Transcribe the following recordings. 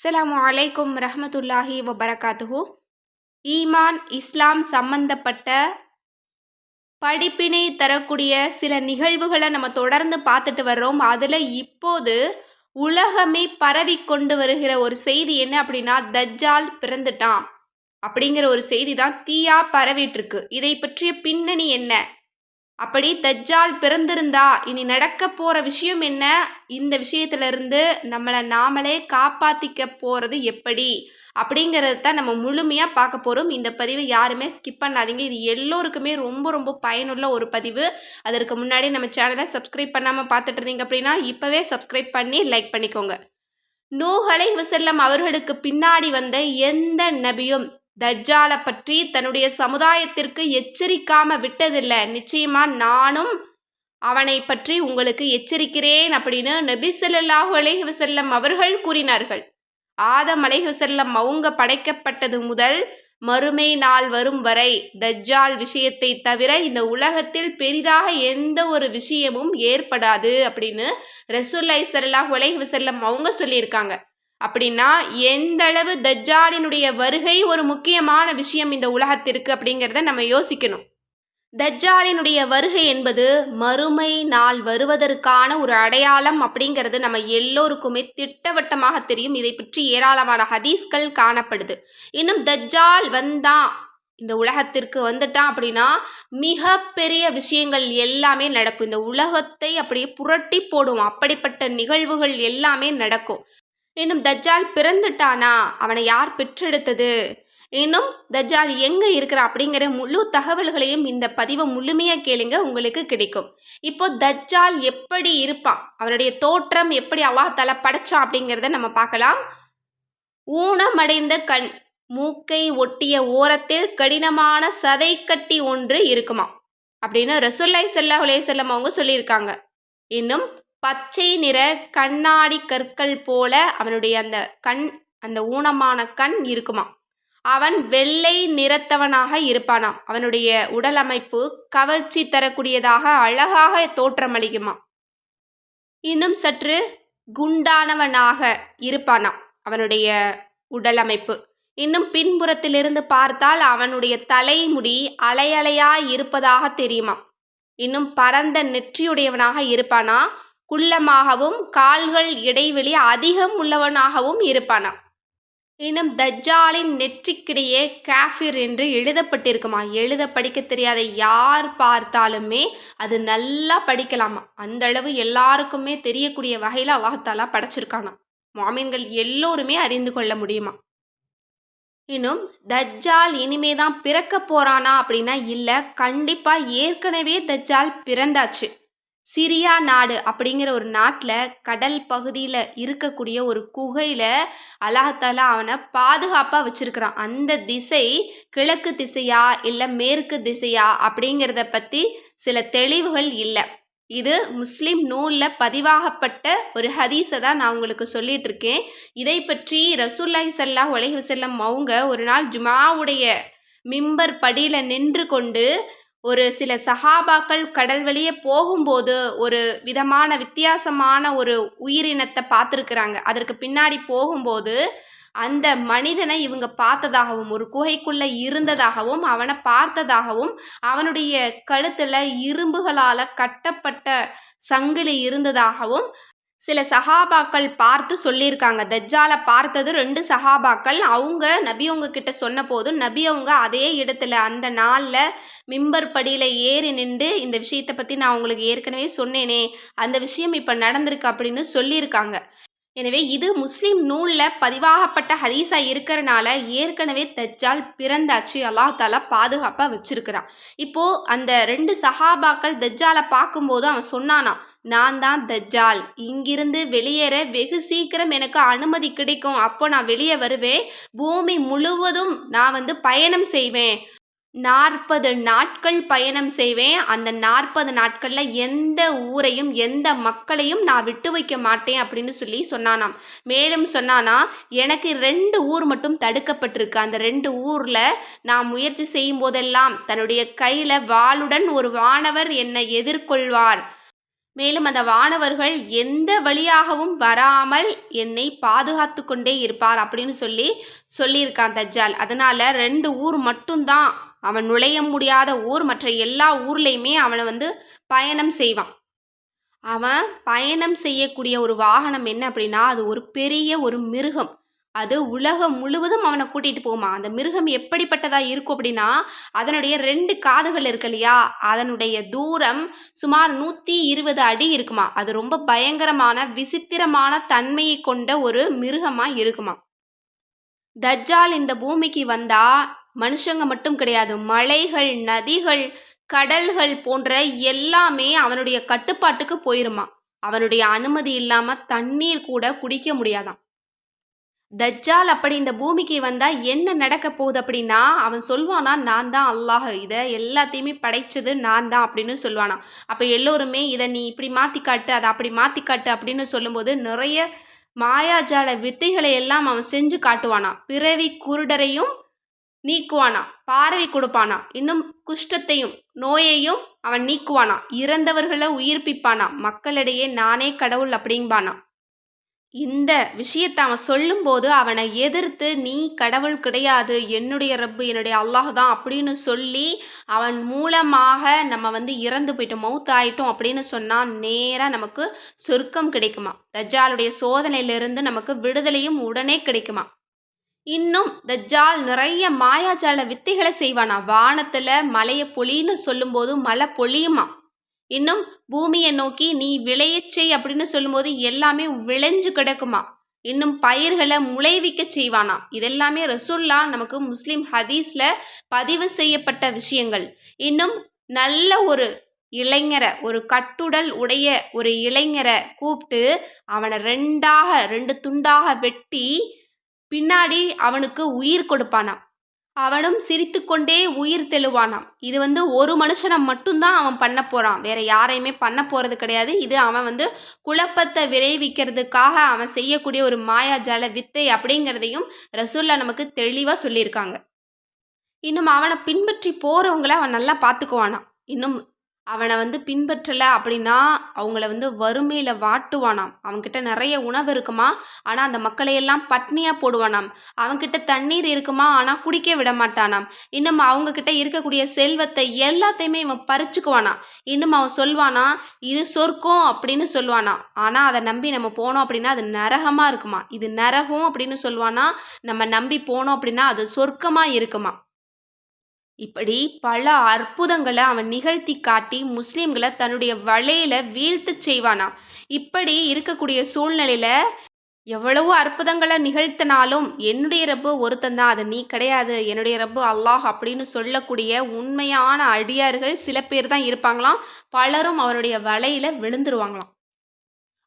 அஸ்லாம் அலைக்கும் ரஹமத்துல்லாஹி வபரகாத்துஹு. ஈமான் இஸ்லாம் சம்பந்தப்பட்ட படிப்பினை தரக்கூடிய சில நிகழ்வுகளை நம்ம தொடர்ந்து பார்த்துட்டு வர்றோம். அதில் இப்போது உலகமே பரவி கொண்டு வருகிற ஒரு செய்தி என்ன அப்படின்னா தஜ்ஜால் பிறந்துட்டான் அப்படிங்கிற ஒரு செய்தி தான் தீயா பரவிட்டுருக்கு இதை பற்றிய பின்னணி என்ன? அப்படி தஜ்ஜால் பிறந்திருந்தா இனி நடக்க போகிற விஷயம் என்ன? இந்த விஷயத்திலிருந்து நம்மளை நாமளே காப்பாற்றிக்க போகிறது எப்படி? அப்படிங்கிறது தான் நம்ம முழுமையாக பார்க்க போகிறோம் இந்த பதிவை யாருமே ஸ்கிப் பண்ணாதீங்க. இது எல்லோருக்குமே ரொம்ப ரொம்ப பயனுள்ள ஒரு பதிவு. அதற்கு முன்னாடி நம்ம சேனலை சப்ஸ்கிரைப் பண்ணாமல் பார்த்துட்டு இருந்தீங்க அப்படின்னா இப்போவே சப்ஸ்கிரைப் பண்ணி லைக் பண்ணிக்கோங்க. நூஹலை வசல்லம் அவர்களுக்கு பின்னாடி வந்த எந்த நபியும் தஜ்ஜாலை பற்றி தன்னுடைய சமுதாயத்திற்கு எச்சரிக்காம விட்டதில்லை. நிச்சயமா நானும் அவனை பற்றி உங்களுக்கு எச்சரிக்கிறேன் அப்படின்னு நபி சொல்லாஹு அலைஹி அவர்கள் கூறினார்கள். ஆதம் அலைஹி அவங்க படைக்கப்பட்டது முதல் மறுமை நாள் வரும் வரை தஜ்ஜால் விஷயத்தை தவிர இந்த உலகத்தில் பெரிதாக எந்த ஒரு விஷயமும் ஏற்படாது அப்படின்னு ரசூல்லாய் சல்லாஹ் உலகி வஸல்லம் அவங்க சொல்லியிருக்காங்க. அப்படின்னா எந்த அளவு தஜ்ஜாலினுடைய வருகை ஒரு முக்கியமான விஷயம் இந்த உலகத்திற்கு அப்படிங்கிறத நம்ம யோசிக்கணும். தஜ்ஜாலினுடைய வருகை என்பது மறுமை நாள் வருவதற்கான ஒரு அடையாளம் அப்படிங்கிறது நம்ம எல்லோருக்குமே திட்டவட்டமாக தெரியும். இதை பற்றி ஏராளமான ஹதீஸ்கள் காணப்படுது. இன்னும் தஜ்ஜால் வந்தான் இந்த உலகத்திற்கு வந்துட்டான் அப்படின்னா மிகப்பெரிய விஷயங்கள் எல்லாமே நடக்கும். இந்த உலகத்தை அப்படியே புரட்டி போடும். அப்படிப்பட்ட நிகழ்வுகள் எல்லாமே நடக்கும். இன்னும் தஜ்ஜால் பிறந்துட்டானா? அவனை யார் பெற்றெடுத்தது? இன்னும் தஜ்ஜால் எங்கே இருக்கிறா அப்படிங்கிற முழு தகவல்களையும் இந்த பதிவை முழுமையாக கேளுங்க உங்களுக்கு கிடைக்கும். இப்போ தஜ்ஜால் எப்படி இருப்பான்? அவனுடைய தோற்றம் எப்படி அல்லாஹால படைச்சான் அப்படிங்கிறத நம்ம பார்க்கலாம். ஊனமடைந்த கண் மூக்கை ஒட்டிய ஓரத்தில் கடினமான சதை கட்டி ஒன்று இருக்குமா அப்படின்னு ரசூல்லாய் செல்லா உலே செல்லம் அவங்க சொல்லியிருக்காங்க. இன்னும் பச்சை நிற கண்ணாடி கற்கள் போல அவனுடைய அந்த கண் அந்த ஊனமான கண் இருக்குமா அவன் வெள்ளை நிறத்தவனாக இருப்பானாம். அவனுடைய உடல் அமைப்பு கவர்ச்சி தரக்கூடியதாக அழகாக தோற்றமளிக்குமா இன்னும் சற்று குண்டானவனாக இருப்பானாம் அவனுடைய உடல் அமைப்பு இன்னும் பின்புறத்திலிருந்து பார்த்தால் அவனுடைய தலைமுடி அலையலையாய் இருப்பதாக தெரியுமா இன்னும் பரந்த நெற்றியுடையவனாக இருப்பானா? குள்ளமாகவும் கால்கள் இடைவெளி அதிகம் உள்ளவனாகவும் இருப்பானாம். இன்னும் தஜ்ஜாலின் நெற்றிக்கிடையே காஃபிர் என்று எழுதப்பட்டிருக்குமா? எழுத படிக்க தெரியாத யார் பார்த்தாலுமே அது நல்லா படிக்கலாமா? அந்த அளவு எல்லாருக்குமே தெரியக்கூடிய வகையில் அல்லாஹாலா படைச்சிருக்கானா மாமீன்கள் எல்லோருமே அறிந்து கொள்ள முடியுமா? இன்னும் தஜ்ஜால் இனிமே தான் பிறக்க போறானா அப்படின்னா இல்லை கண்டிப்பாக ஏற்கனவே தஜ்ஜால் பிறந்தாச்சு. சிரியா நாடு அப்படிங்கிற ஒரு நாட்டில் கடல் பகுதியில் இருக்கக்கூடிய ஒரு குகையில் அல்லாஹாலா அவனை பாதுகாப்பாக வச்சுருக்கிறான். அந்த திசை கிழக்கு திசையா இல்லை மேற்கு திசையா அப்படிங்கிறத பற்றி சில தெளிவுகள் இல்லை. இது முஸ்லீம் நூலில் பதிவாகப்பட்ட ஒரு ஹதீஸை தான் நான் உங்களுக்கு சொல்லிட்டு இருக்கேன். இதை பற்றி ரசூல்லாய் சல்லா உலகி செல்லம் அவங்க ஒரு நாள் ஜுமாவுடைய மிம்பர் படியில் நின்று கொண்டு ஒரு சில சஹாபாக்கள் கடல் வழியே போகும்போது ஒரு விதமான வித்தியாசமான ஒரு உயிரினத்தை பார்த்துருக்குறாங்க. அதற்கு பின்னாடி போகும்போது அந்த மனிதனை இவங்க பார்த்ததாகவும் ஒரு குகைக்குள்ளே இருந்ததாகவும் அவனை பார்த்ததாகவும் அவனுடைய கழுத்தில் இரும்புகளால் கட்டப்பட்ட சங்கிலி இருந்ததாகவும் சில சஹாபாக்கள் பார்த்து சொல்லியிருக்காங்க. தஜ்ஜாலை பார்த்தது ரெண்டு சஹாபாக்கள். அவங்க நபி அவங்க கிட்ட சொன்ன போதும் நபி அவங்க அதே இடத்துல அந்த நாளில் மிம்பர் படியில் ஏறி நின்று இந்த விஷயத்தை பற்றி நான் உங்களுக்கு ஏற்கனவே சொன்னேனே அந்த விஷயம் இப்போ நடந்திருக்கு அப்படின்னு சொல்லியிருக்காங்க. எனவே இது முஸ்லீம் நூலில் பதிவாகப்பட்ட ஹதீஸாக இருக்கிறனால ஏற்கனவே தஜ்ஜால் பிறந்தாச்சு அல்லாஹ் தாலா பாதுகாப்பாக வச்சுருக்கிறான். இப்போது அந்த ரெண்டு சஹாபாக்கள் தஜ்ஜாலை பார்க்கும்போது அவன் சொன்னானா நான் தான் தஜ்ஜால். இங்கிருந்து வெளியேற வெகு சீக்கிரம் எனக்கு அனுமதி கிடைக்கும். அப்போ நான் வெளியே வருவேன். பூமி முழுவதும் நான் வந்து பயணம் செய்வேன். நாற்பது நாட்கள் பயணம் செய்வேன். அந்த நாற்பது நாட்களில் எந்த ஊரையும் எந்த மக்களையும் நான் விட்டு வைக்க மாட்டேன் அப்படின்னு சொல்லி சொன்னானாம். மேலும் சொன்னானா எனக்கு ரெண்டு ஊர் மட்டும் தடுக்கப்பட்டிருக்கு. அந்த ரெண்டு ஊரில் நான் முயற்சி செய்யும் போதெல்லாம் தன்னுடைய கையில் வாளுடன் ஒரு வானவர் என்னை எதிர்கொள்வார். மேலும் அந்த வானவர்கள் எந்த வழியாகவும் வராமல் என்னை பாதுகாத்து கொண்டே இருப்பார் அப்படின்னு சொல்லி சொல்லியிருக்கான் தஜ்ஜால். அதனால் ரெண்டு ஊர் மட்டும்தான் அவன் நுழைய முடியாத ஊர் மற்ற எல்லா ஊர்லேயுமே அவனை வந்து பயணம் செய்வான். அவன் பயணம் செய்யக்கூடிய ஒரு வாகனம் என்ன அப்படின்னா அது ஒரு பெரிய ஒரு மிருகம். அது உலகம் முழுவதும் அவனை கூட்டிகிட்டு போகுமா? அந்த மிருகம் எப்படிப்பட்டதாக இருக்கும் அப்படின்னா அதனுடைய ரெண்டு காதுகள் இருக்கு இல்லையா? அதனுடைய தூரம் சுமார் நூற்றி இருபது அடி இருக்குமா? அது ரொம்ப பயங்கரமான விசித்திரமான தன்மையை கொண்ட ஒரு மிருகமாக இருக்குமா? தஜ்ஜால் இந்த பூமிக்கு வந்தால் மனுஷங்க மட்டும் கிடையாது மலைகள் நதிகள் கடல்கள் போன்ற எல்லாமே அவனுடைய கட்டுப்பாட்டுக்கு போயிருமா? அவனுடைய அனுமதி இல்லாமல் தண்ணீர் கூட குடிக்க முடியாதாம் தஜ்ஜால் அப்படி இந்த பூமிக்கு வந்தால் என்ன நடக்க போகுது அப்படின்னா அவன் சொல்வானா நான் தான் அல்லாஹ் இதை எல்லாத்தையுமே படைச்சது நான் தான் அப்படின்னு சொல்லுவானா அப்போ எல்லோருமே இதை நீ இப்படி மாற்றி காட்டு அதை அப்படி மாற்றி காட்டு அப்படின்னு சொல்லும்போது நிறைய மாயாஜால வித்தைகளை எல்லாம் அவன் செஞ்சு காட்டுவானா. பிறவி குருடரையும் நீக்குவானா? பார்வை கொடுப்பானா? இன்னும் குஷ்டத்தையும் நோயையும் அவன் நீக்குவானா? இறந்தவர்களை உயிர்ப்பிப்பானா? மக்களிடையே நானே கடவுள் அப்படிம்பானா? இந்த விஷயத்தை அவன் சொல்லும்போது அவனை எதிர்த்து நீ கடவுள் கிடையாது என்னுடைய ரப்பு என்னுடைய அல்லாஹ் தான் அப்படின்னு சொல்லி அவன் மூலமாக நம்ம வந்து இறந்து போயிட்டோம் மௌத் ஆயிட்டோம் அப்படின்னு சொன்னால் நேராக நமக்கு சொர்க்கம் கிடைக்குமா? தஜாலுடைய சோதனையிலிருந்து நமக்கு விடுதலையும் உடனே கிடைக்குமா? இன்னும் தஜ்ஜால் நிறைய மாயாஜால வித்தைகளை செய்வானா? வானத்தில் மலையை பொழின்னு சொல்லும்போது மழை பொழியுமா? இன்னும் பூமியை நோக்கி நீ விளையச்சை அப்படின்னு சொல்லும்போது எல்லாமே விளைஞ்சு கிடக்குமா? இன்னும் பயிர்களை முளைவிக்க செய்வானா? இதெல்லாமே ரசுல்லா நமக்கு முஸ்லீம் ஹதீஸில் பதிவு செய்யப்பட்ட விஷயங்கள். இன்னும் நல்ல ஒரு இளைஞரை ஒரு கட்டுடல் உடைய ஒரு இளைஞரை கூப்பிட்டு அவனை ரெண்டாக ரெண்டு துண்டாக வெட்டி பின்னாடி அவனுக்கு உயிர் கொடுப்பானாம். அவனும் சிரித்துக்கொண்டே உயிர் தெழுவானாம். இது வந்து ஒரு மனுஷனை மட்டும்தான் அவன் பண்ண போகிறான் வேற யாரையுமே பண்ண போகிறது கிடையாது. இது அவன் வந்து குழப்பத்தை விரைவிக்கிறதுக்காக அவன் செய்யக்கூடிய ஒரு மாயாஜால வித்தை அப்படிங்கிறதையும் ரசூல்லா நமக்கு தெளிவாக சொல்லியிருக்காங்க. இன்னும் அவனை பின்பற்றி போகிறவங்கள அவன் நல்லா பார்த்துக்குவானாம். இன்னும் அவனை வந்து பின்பற்றலை அப்படின்னா அவங்கள வந்து வறுமையில் வாட்டுவானாம். அவன்கிட்ட நிறைய உணவு இருக்குமா? ஆனால் அந்த மக்களையெல்லாம் பட்னியாக போடுவானாம். அவன்கிட்ட தண்ணீர் இருக்குமா? ஆனால் குடிக்க விட மாட்டானாம். இன்னும் அவங்கக்கிட்ட இருக்கக்கூடிய செல்வத்தை எல்லாத்தையுமே இவன் பறிச்சுக்குவானாம். இன்னும் அவன் சொல்வானா இது சொர்க்கம் அப்படின்னு சொல்லுவானா ஆனால் அதை நம்பி நம்ம போனோம் அப்படின்னா அது நரகமாக இருக்குமா? இது நரகம் அப்படின்னு சொல்லுவானா நம்ம நம்பி போனோம் அப்படின்னா அது சொர்க்கமாக இருக்குமா? இப்படி பல அற்புதங்களை அவன் நிகழ்த்தி காட்டி முஸ்லீம்களை தன்னுடைய வலையில் வீழ்த்து செய்வானாம். இப்படி இருக்கக்கூடிய சூழ்நிலையில் எவ்வளவோ அற்புதங்களை நிகழ்த்தினாலும் என்னுடைய ரப்பு ஒருத்தன் தான் அது நீ கிடையாது என்னுடைய ரப்பு அல்லாஹ் அப்படின்னு சொல்லக்கூடிய உண்மையான அடியார்கள் சில பேர் தான் இருப்பாங்களாம். பலரும் அவருடைய வலையில் விழுந்துருவாங்களாம்.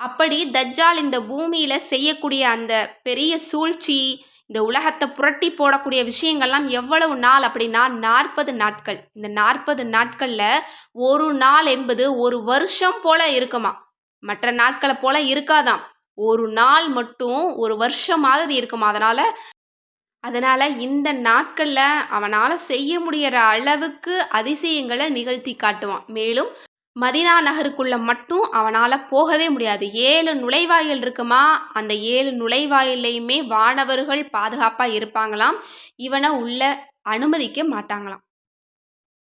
அப்படி தஜ்ஜால் இந்த பூமியில் செய்யக்கூடிய அந்த பெரிய சூழ்ச்சி இந்த உலகத்தை புரட்டி போடக்கூடிய விஷயங்கள்லாம் எவ்வளவு நாள் அப்படின்னா நாற்பது நாட்கள். இந்த நாற்பது நாட்களில் ஒரு நாள் என்பது ஒரு வருஷம் போல இருக்குமா? மற்ற நாட்களை போல இருக்காதாம். ஒரு நாள் மட்டும் ஒரு வருஷம் மாதிரி இருக்குமா அதனால்? அதனால் இந்த நாட்களில் அவனால் செய்ய முடிகிற அளவுக்கு அதிசயங்களை நிகழ்த்தி காட்டுவான். மேலும் மதினா நகருக்குள்ளே மட்டும் அவனால் போகவே முடியாது. ஏழு நுழைவாயில் இருக்குமா? அந்த ஏழு நுழைவாயிலையுமே வானவர்கள் பாதுகாப்பாக இருப்பாங்களாம். இவனை உள்ள அனுமதிக்க மாட்டாங்களாம்.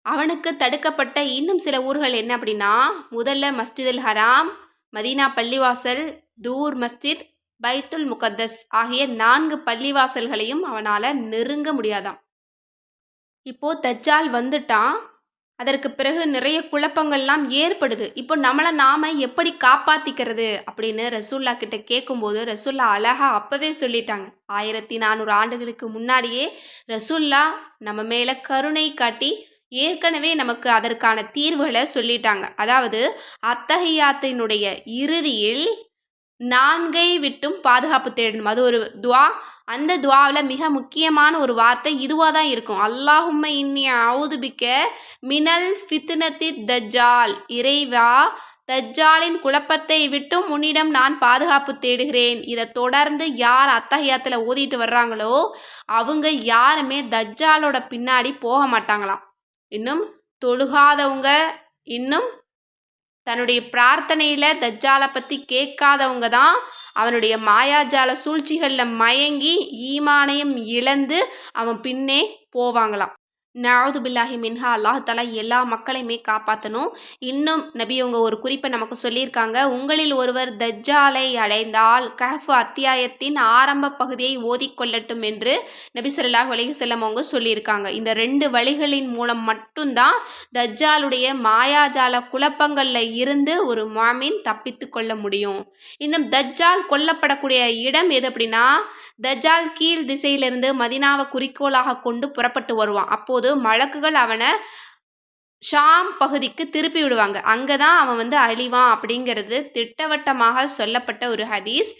அவனுக்கு தடுக்கப்பட்ட இன்னும் சில ஊர்கள் என்ன அப்படின்னா முதல்ல மஸ்ஜிதுல் ஹராம் மதீனா பள்ளிவாசல் தூர் மஸ்ஜித் பைத்துல் முகத்தஸ் ஆகிய நான்கு பள்ளிவாசல்களையும் அவனால் நெருங்க முடியாதாம். இப்போது தஜ்ஜால் வந்துட்டான். அதற்கு பிறகு நிறைய குழப்பங்கள்லாம் ஏற்படுது. இப்போ நம்மளை நாம் எப்படி காப்பாற்றிக்கிறது அப்படின்னு ரசூல்லா கிட்ட கேட்கும்போது ரசூல்லா அழகா அப்போவே சொல்லிட்டாங்க. ஆயிரத்தி நானூறு ஆண்டுகளுக்கு முன்னாடியே ரசூல்லா நம்ம மேலே கருணை காட்டி ஏற்கனவே நமக்கு அதற்கான தீர்வுகளை சொல்லிட்டாங்க. அதாவது அத்தகையாத்தினுடைய இறுதியில் நான்கை விட்டும் பாதுகாப்பு தேடணும். அது ஒரு துவா. அந்த துவாவில் மிக முக்கியமான ஒரு வார்த்தை இதுவாக தான் இருக்கும். அல்லாஹும்ம இன்னி அவுதுபிக்க மினல் ஃபித்னத்தி தஜ்ஜால். இறைவா தஜ்ஜாலின் குழப்பத்தை விட்டும் உன்னிடம் நான் பாதுகாப்பு தேடுகிறேன். இதை தொடர்ந்து யார் அத்தகையத்தில் ஓதிட்டு வர்றாங்களோ அவங்க யாருமே தஜ்ஜாலோட பின்னாடி போக மாட்டாங்களாம். இன்னும் தொழுகாதவங்க இன்னும் தன்னுடைய பிரார்த்தனையில் தஜ்ஜாலை பற்றி கேட்காதவங்க தான் அவனுடைய மாயாஜால சூழ்ச்சிகளில் மயங்கி ஈமானையும் இழந்து அவன் பின்னே போவாங்களாம். நவது பில்லாஹி மின்ஹா அல்லாஹ் தலா எல்லா மக்களையுமே காப்பாற்றணும் இன்னும் நபியவங்க ஒரு குறிப்பை நமக்கு சொல்லியிருக்காங்க. உங்களில் ஒருவர் தஜ்ஜாலை அடைந்தால் கஹஃப் அத்தியாயத்தின் ஆரம்ப பகுதியை ஓதிக்கொள்ளட்டும் என்று நபி சொல்லாஹ் வலிஹு செல்லம் அவங்க சொல்லியிருக்காங்க. இந்த ரெண்டு வழிகளின் மூலம் மட்டும்தான் தஜ்ஜாலுடைய மாயாஜால குழப்பங்களில் இருந்து ஒரு மாமின் தப்பித்து கொள்ள முடியும். இன்னும் தஜ்ஜால் கொல்லப்படக்கூடிய இடம் எது அப்படின்னா தஜ்ஜால் கீழ் திசையிலிருந்து மதினாவை குறிக்கோளாக கொண்டு புறப்பட்டு வருவான். அப்போது போது மலக்குகள் அவனை ஷாம் பகுதிக்கு திருப்பி விடுவாங்க. அங்கே தான் அவன் வந்து அழிவான் அப்படிங்கிறது திட்டவட்டமாக சொல்லப்பட்ட ஒரு ஹதீஸ்.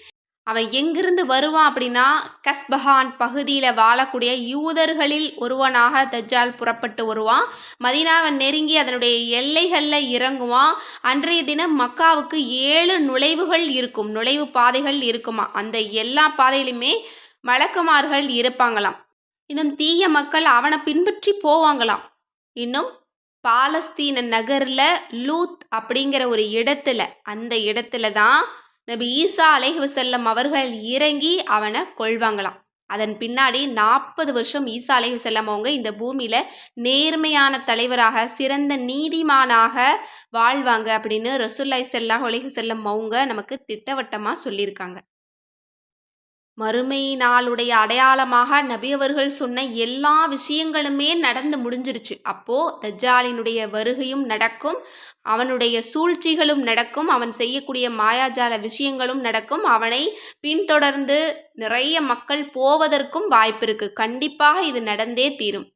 அவன் எங்கிருந்து வருவான் அப்படின்னா கஸ்பஹான் பகுதியில் வாழக்கூடிய யூதர்களில் ஒருவனாக தஜ்ஜால் புறப்பட்டு வருவான். மதினாவை நெருங்கி அதனுடைய எல்லைகளில் இறங்குவான். அன்றைய தினம் மக்காவுக்கு ஏழு நுழைவுகள் இருக்கும் நுழைவு பாதைகள் இருக்குமா அந்த எல்லா பாதையிலுமே மலக்குமார்கள் இருப்பாங்களாம். இன்னும் தீய மக்கள் அவனை பின்பற்றி போவாங்களாம். இன்னும் பாலஸ்தீன நகரில் லூத் அப்படிங்கிற ஒரு இடத்துல அந்த இடத்துல தான் நபி ஈசா அலைஹுசல்லம் அவர்கள் இறங்கி அவனை கொள்வாங்களாம் அதன் பின்னாடி நாற்பது வருஷம் ஈசா அலைஹுசல்லம் அவங்க இந்த பூமியில் நேர்மையான தலைவராக சிறந்த நீதிமானாக வாழ்வாங்க அப்படின்னு ரசூல்லாய் செல்லாஹ் அலைஹுசல்லம் அவங்க நமக்கு திட்டவட்டமாக சொல்லியிருக்காங்க. மறுமை நாளுடைய அடையாளமாக நபி அவர்கள் சொன்ன எல்லா விஷயங்களுமே நடந்து முடிஞ்சிருச்சு. அப்போ தஜ்ஜாலினுடைய வருகையும் நடக்கும் அவனுடைய சூழ்ச்சிகளும் நடக்கும் அவன் செய்யக்கூடிய மாயாஜால விஷயங்களும் நடக்கும். அவனை பின்தொடர்ந்து நிறைய மக்கள் போவதற்கும் வாய்ப்பு இருக்கு. கண்டிப்பாக இது நடந்தே தீரும்.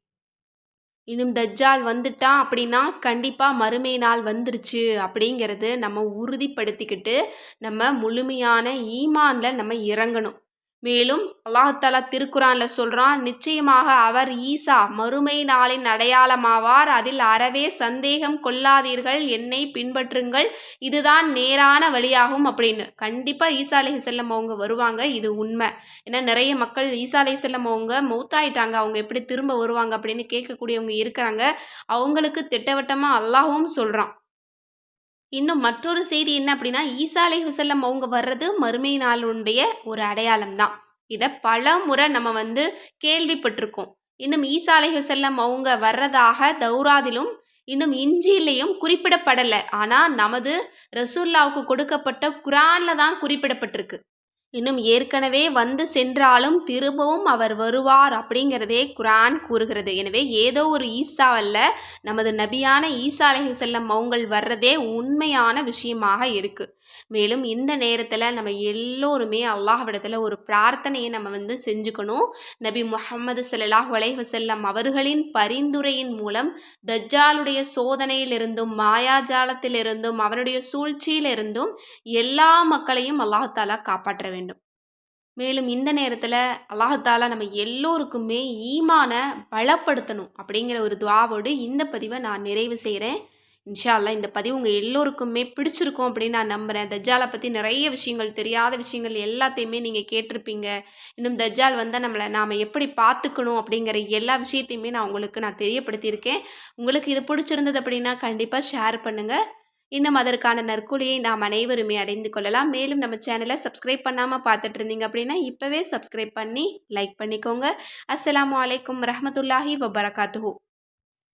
இன்னும் தஜ்ஜால் வந்துட்டான் அப்படின்னா கண்டிப்பாக மறுமை நாள் வந்துருச்சு அப்படிங்கிறது நம்ம உறுதிப்படுத்திக்கிட்டு நம்ம முழுமையான ஈமானில் நம்ம இறங்கணும். மேலும் அல்லாஹாலா திருக்குறான்ல சொல்கிறான் நிச்சயமாக அவர் ஈசா மறுமை நாளின் அடையாளமாவார். அதில் அறவே சந்தேகம் கொள்ளாதீர்கள் என்னை பின்பற்றுங்கள் இதுதான் நேரான வழியாகும் அப்படின்னு. கண்டிப்பாக ஈசா அலி செல்லம் அவங்க வருவாங்க இது உண்மை. ஏன்னா நிறைய மக்கள் ஈசா அலி செல்லம் அவங்க மௌத்தாயிட்டாங்க அவங்க எப்படி திரும்ப வருவாங்க அப்படின்னு கேட்கக்கூடியவங்க இருக்கிறாங்க. அவங்களுக்கு திட்டவட்டமாக அல்லாஹும் சொல்கிறான் இன்னும் மற்றொரு செய்தி என்ன அப்படின்னா ஈசா அலை ஹுசல்லம் அவங்க வர்றது மறுமை நாளுடைய ஒரு அடையாளம் தான். இதை பல முறை நம்ம வந்து கேள்விப்பட்டிருக்கோம். இன்னும் ஈசா அலை ஹுசல்லம் அவங்க வர்றதாக தௌராதிலும் இன்னும் இஞ்சிலையும் குறிப்பிடப்படலை. ஆனால் நமது ரசூல்லாவுக்கு கொடுக்கப்பட்ட குரானில் தான் குறிப்பிடப்பட்டிருக்கு. இன்னும் ஏற்கனவே வந்து சென்றாலும் திரும்பவும் அவர் வருவார் அப்படிங்கிறதே குரான் கூறுகிறது. எனவே ஏதோ ஒரு ஈசாவல்ல நமது நபியான ஈசா அலஹி செல்லம் அவங்கள் வர்றதே உண்மையான விஷயமாக இருக்குது மேலும் இந்த நேரத்தில் நம்ம எல்லோருமே அல்லாஹ்விடத்தில் ஒரு பிரார்த்தனையை நம்ம வந்து செஞ்சுக்கணும். நபி முகமது சல்லாஹ் வலைஹசல்லம் அவர்களின் பரிந்துரையின் மூலம் தஜ்ஜாலுடைய சோதனையிலிருந்தும் மாயாஜாலத்திலிருந்தும் அவனுடைய சூழ்ச்சியிலிருந்தும் எல்லா மக்களையும் அல்லாஹாலா காப்பாற்ற வேண்டும். மேலும் இந்த நேரத்தில் அல்லாஹாலா நம்ம எல்லோருக்குமே ஈமான பலப்படுத்தணும் அப்படிங்கிற ஒரு துவாவோடு இந்த பதிவை நான் நிறைவு செய்கிறேன் இன்ஷா இந்த பதிவு உங்கள் எல்லோருக்குமே பிடிச்சிருக்கும் அப்படின்னு நான் நம்புகிறேன் தஜ்ஜாலை பற்றி நிறைய விஷயங்கள் தெரியாத விஷயங்கள் எல்லாத்தையுமே நீங்கள் கேட்டிருப்பீங்க. இன்னும் தஜ்ஜால் வந்தால் நம்மளை நாம் எப்படி பார்த்துக்கணும் அப்படிங்கிற எல்லா விஷயத்தையுமே நான் உங்களுக்கு நான் தெரியப்படுத்தியிருக்கேன். உங்களுக்கு இது பிடிச்சிருந்தது அப்படின்னா கண்டிப்பாக ஷேர் பண்ணுங்கள் இன்னும் அதற்கான நற்கூலியை நாம் அனைவருமே அடைந்து கொள்ளலாம். மேலும் நம்ம சேனலை சப்ஸ்கிரைப் பண்ணாமல் பார்த்துட்டு இருந்தீங்க அப்படின்னா இப்போவே சப்ஸ்கிரைப் பண்ணி லைக் பண்ணிக்கோங்க. அஸ்லாம் வலைக்கம் ரஹமத்துல்லாஹி வபரகாத்துஹூ.